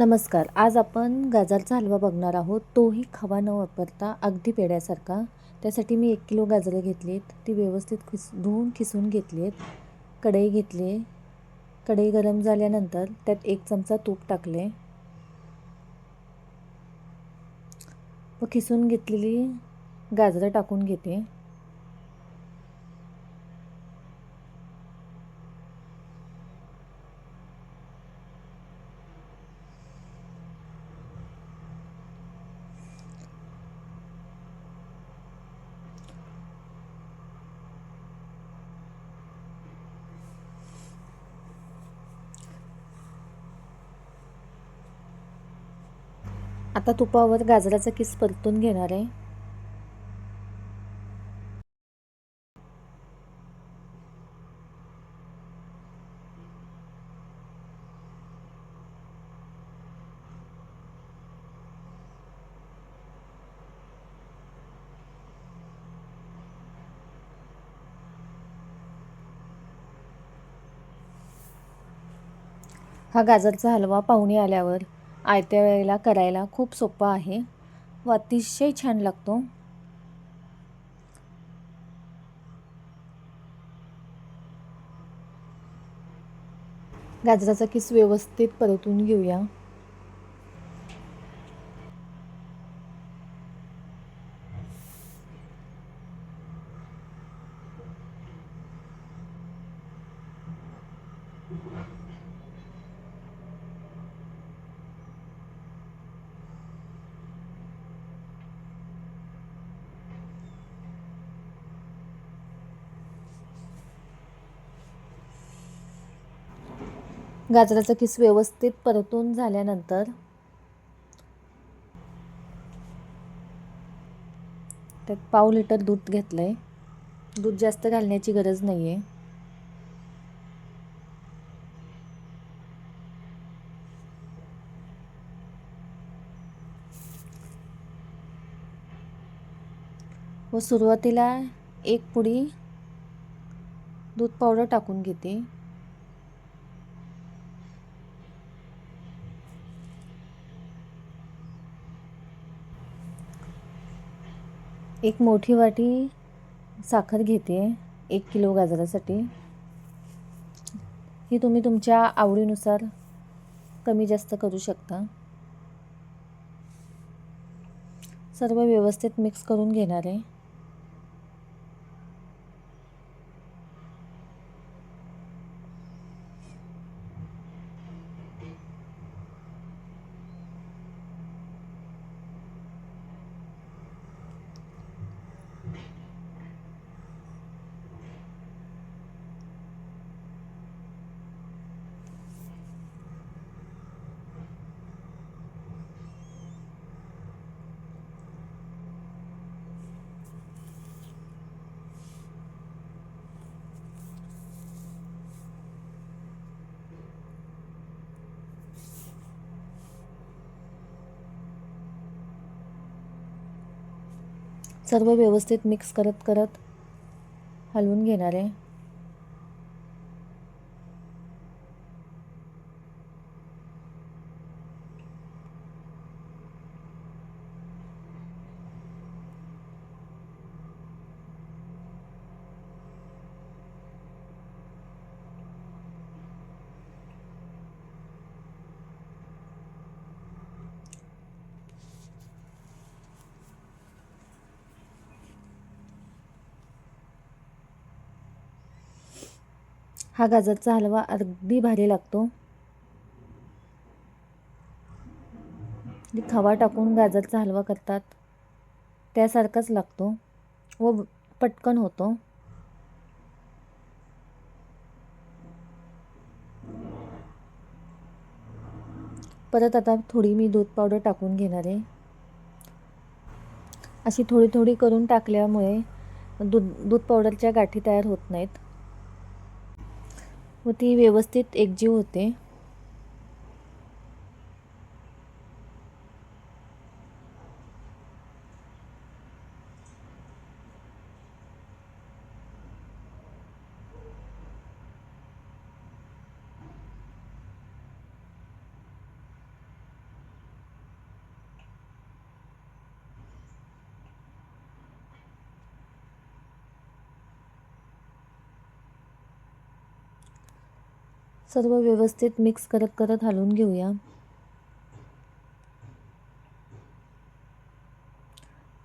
नमस्कार. आज आपण गाजरचा हलवा बघणार आहोत. तोही खवा न वापरता अगदी पेड्यासारखा त्यासाठी मी एक किलो गाजरं घेतली आहेत ती व्यवस्थित खिस धुवून खिसून घेतली आहेत कढई घेतली. आहे कढई गरम झाल्यानंतर त्यात एक चमचा तूप टाकले. व खिसून घेतलेली गाजरं टाकून घेते. आता तुपावर गाजराचा किस परतून घेणार आहे. हा गाजरचा हलवा पाहुणे आल्यावर आयत्या वेळेला करायला खूप सोपा आहे व अतिशय छान लागतो. गाजराचा किस व्यवस्थित परतून घेऊया. गाजराचा किस व्यवस्थित परतून झाल्यानंतर त्यात पाव लिटर दूध घेतलं आहे दूध जास्त घालण्याची गरज नाही आहे व सुरुवातीला एक पुडी दूध पावडर टाकून घेते. एक मोठी वाटी साखर घेते एक किलो गाजरासाठी. ही तुम्ही तुमच्या आवडीनुसार कमी जास्त करू शकता. सर्व व्यवस्थित मिक्स करून घेणार. आहे सर्व व्यवस्थित मिक्स करत करत हलवून घेणार आहे. हा गाजरचा हलवा अगदी भारी लागतो. खवा टाकून गाजरचा हलवा करतात. त्यासारखाच लागतो. व पटकन होतो. परत आता थोडी मी दूध पावडर टाकून घेणार आहे. अशी थोडी थोडी करून टाकल्यामुळे दूध दूध पावडरच्या गाठी तयार होत नाहीत. व ती व्यवस्थित एकजीव होते. सर्व व्यवस्थित मिक्स करत करत हलवून घेऊया.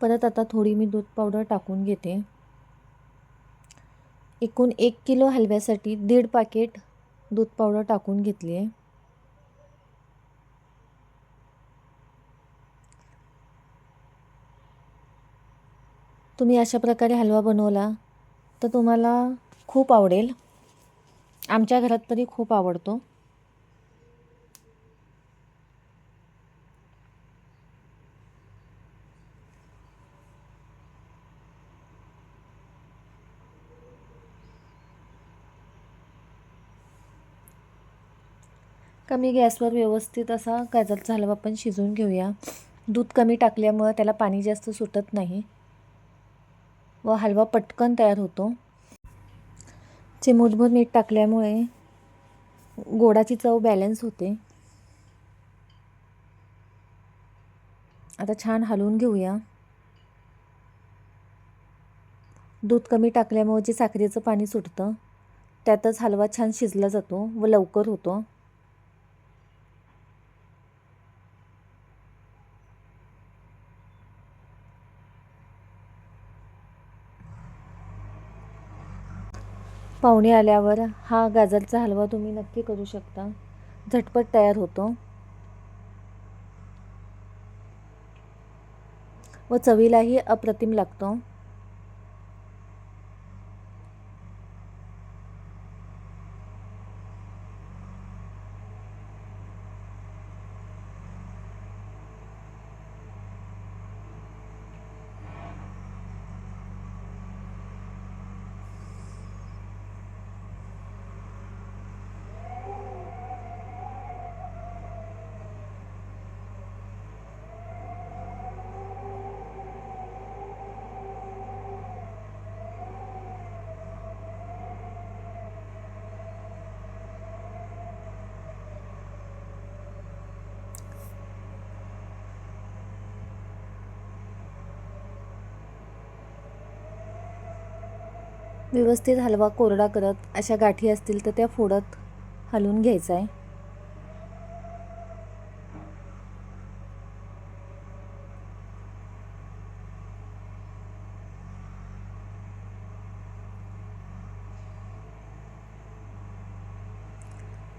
परत आता थोडी मी दूध पावडर टाकून घेते. एकूण एक किलो हलव्यासाठी दीड पाकिट दूध पावडर टाकून घेतली आहे तुम्ही अशा प्रकारे हलवा बनवला तर तुम्हाला खूप आवडेल. आमच्या घरात तरी खूप आवडतो. कमी गॅसवर व्यवस्थित असा गाजरचा हलवा आपण शिजवून घेऊया. दूध कमी टाकल्यामुळं त्याला पाणी जास्त सुटत नाही. व हलवा पटकन तयार होतो. चिमूटभर मीठ टाकल्यामुळे गोडाची चव बॅलन्स होते. आता छान हलवून घेऊया. दूध कमी टाकल्यामुळे जे साखरेचं पाणी सुटतं त्यातच हलवा छान शिजला जातो व लवकर होतो. पाहुणे आल्यावर हा गाजरचा हलवा तुम्ही नक्की करू शकता. झटपट तयार होतो. व चवीलाही अप्रतिम लागतो. व्यवस्थित हलवा कोरडा करत अशा गाठी असतील तर त्या फोडत हलवून घ्यायचा आहे.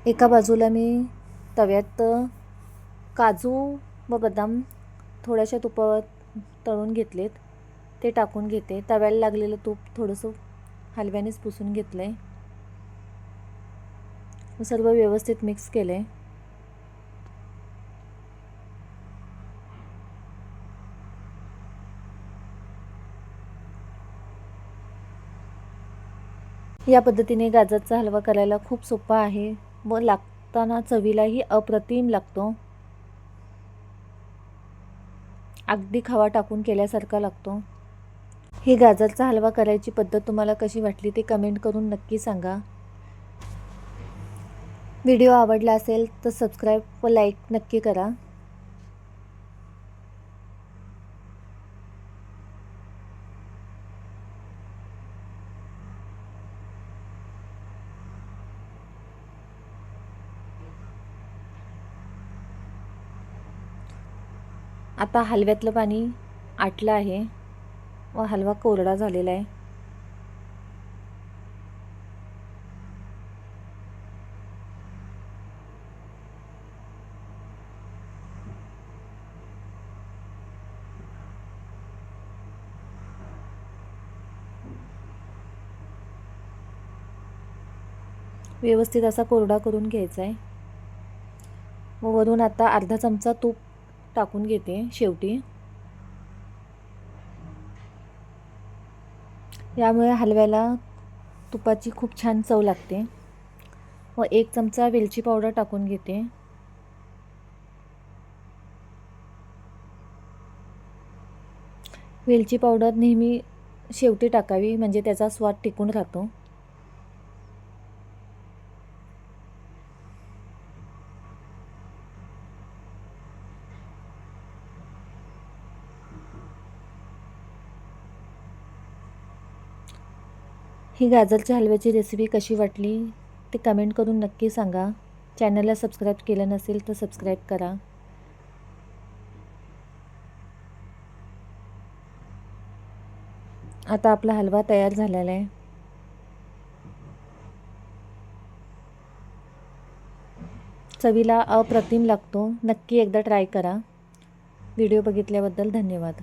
एका बाजूला मी तव्यात काजू व बदाम थोड्याशा तुपावर तळून घेतलेत. ते टाकून घेते. तव्याला लागलेलं तूप थोडंसं हलव्यानेच पुसून घेतलं आहे सर्व व्यवस्थित मिक्स केलं आहे या पद्धतीने गाजरचा हलवा करायला खूप सोपा आहे. व लागताना चवीलाही अप्रतिम लागतो. अगदी खवा टाकून केल्यासारखा लागतो. ही गाजरचा हलवा करायची पद्धत तुम्हाला कशी वाटली ते कमेंट करून नक्की सांगा. व्हिडिओ आवडला असेल तर सबस्क्राईब व लाईक नक्की करा. आता हलव्यातलं पाणी आटलं आहे. व हलवा कोरडा झालेला आहे. व्यवस्थित असा कोरडा करून घ्यायचा आहे. व वरून आता अर्धा चमचा तूप टाकून घेते शेवटी. यामुळे हलव्याला तुपाची खूप छान चव लागते. व एक चमचा वेलची पावडर टाकून घेते. वेलची पावडर नेहमी शेवटी टाकावी म्हणजे त्याचा स्वाद टिकून राहतो. ही गाजरच्या हलव्याची रेसिपी कशी वाटली ते कमेंट करून नक्की सांगा. चॅनलला सबस्क्राईब केलं नसेल तर सबस्क्राईब करा. आता आपला हलवा तयार झालेला आहे. चवीला अप्रतिम लागतो. नक्की एकदा ट्राय करा. व्हिडिओ बघितल्याबद्दल धन्यवाद.